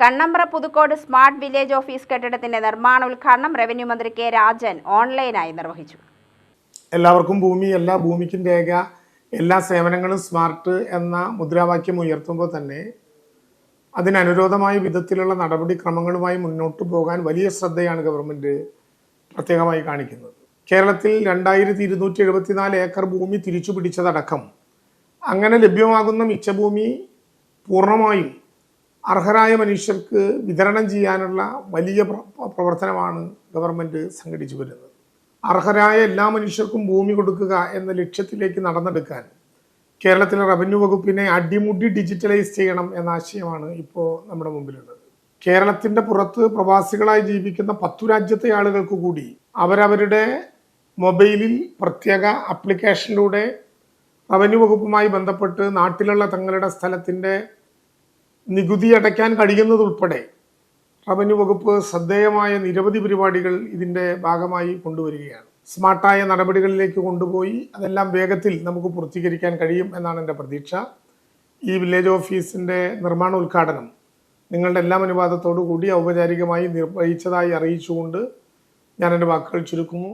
Kannambra Puthukode smart village office കെട്ടിടത്തിന്റെ നിർമ്മാണ ഉദ്ഘാടനം റവന്യൂ മന്ത്രി കെ രാജൻ ഓൺലൈനായി നിർവഹിച്ചു. എല്ലാവർക്കും ഭൂമി എല്ലാ ഭൂമിക്കും രേഖ എല്ലാ സേവനങ്ങളും സ്മാർട്ട് എന്ന മുദ്രാവാക്യം ഉയർത്തുമ്പോൾ തന്നെ അതിനനുരോധമായ വിധത്തിലുള്ള നടപടിക്രമങ്ങളുമായി മുന്നോട്ട് പോകാൻ വലിയ ശ്രദ്ധയാണ് ഗവൺമെന്റ് പ്രത്യേകമായി കാണിക്കുന്നത്. കേരളത്തിൽ രണ്ടായിരത്തി ഇരുന്നൂറ്റി എഴുപത്തിനാല് ഏക്കർ ഭൂമി തിരിച്ചു പിടിച്ചതടക്കം അങ്ങനെ ലഭ്യമാകുന്ന മിച്ചഭൂമി പൂർണമായും അർഹരായ മനുഷ്യർക്ക് വിതരണം ചെയ്യാനുള്ള വലിയ പ്രവർത്തനമാണ് ഗവൺമെന്റ് സംഘടിച്ചു വരുന്നത്. അർഹരായ എല്ലാ മനുഷ്യർക്കും ഭൂമി കൊടുക്കുക എന്ന ലക്ഷ്യത്തിലേക്ക് നടന്നെടുക്കാൻ കേരളത്തിലെ റവന്യൂ വകുപ്പിനെ അടിമുടി ഡിജിറ്റലൈസ് ചെയ്യണം എന്ന ആശയമാണ് ഇപ്പോൾ നമ്മുടെ മുമ്പിലുള്ളത്. കേരളത്തിന്റെ പുറത്ത് പ്രവാസികളായി ജീവിക്കുന്ന പത്തു രാജ്യത്തെ ആളുകൾക്ക് കൂടി അവരവരുടെ മൊബൈലിൽ പ്രത്യേക ആപ്ലിക്കേഷനിലൂടെ റവന്യൂ വകുപ്പുമായി ബന്ധപ്പെട്ട് നാട്ടിലുള്ള തങ്ങളുടെ സ്ഥലത്തിന്റെ നികുതി അടയ്ക്കാൻ കഴിയുന്നതുൾപ്പെടെ റവന്യൂ വകുപ്പ് ശ്രദ്ധേയമായ നിരവധി പരിപാടികൾ ഇതിന്റെ ഭാഗമായി കൊണ്ടുവരികയാണ്. സ്മാർട്ടായ നടപടികളിലേക്ക് കൊണ്ടുപോയി അതെല്ലാം വേഗത്തിൽ നമുക്ക് പൂർത്തീകരിക്കാൻ കഴിയും എന്നാണ് എന്റെ പ്രതീക്ഷ. ഈ വില്ലേജ് ഓഫീസിന്റെ നിർമ്മാണ ഉദ്ഘാടനം നിങ്ങളുടെ എല്ലാം അനുവാദത്തോടു കൂടി ഔപചാരികമായി നിർവഹിച്ചതായി അറിയിച്ചുകൊണ്ട് ഞാൻ എന്റെ വാക്കുകൾ ചുരുക്കുന്നു.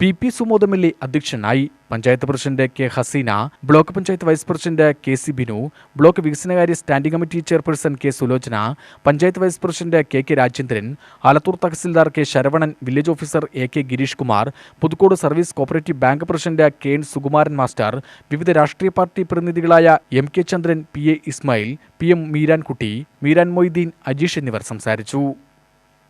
പി പി സുമോദ് എൽ അധ്യക്ഷനായി panchayat president K Haseena block panchayat vice president K C Binu block വികസനകാര്യ standing committee chairperson K Sulochana panchayat vice president K K Rajendran Alathur tahsildar K Saravanan village officer A K Gireesh Kumar Puthukode service cooperative bank president K N Sukumaran master വിവിധ രാഷ്ട്രീയ party പ്രതിനിധികളായ M K Chandran P A Ismail P M Meerankutty Meeran Moideen Ajeesh എന്നിവർ സംസാരിച്ചു.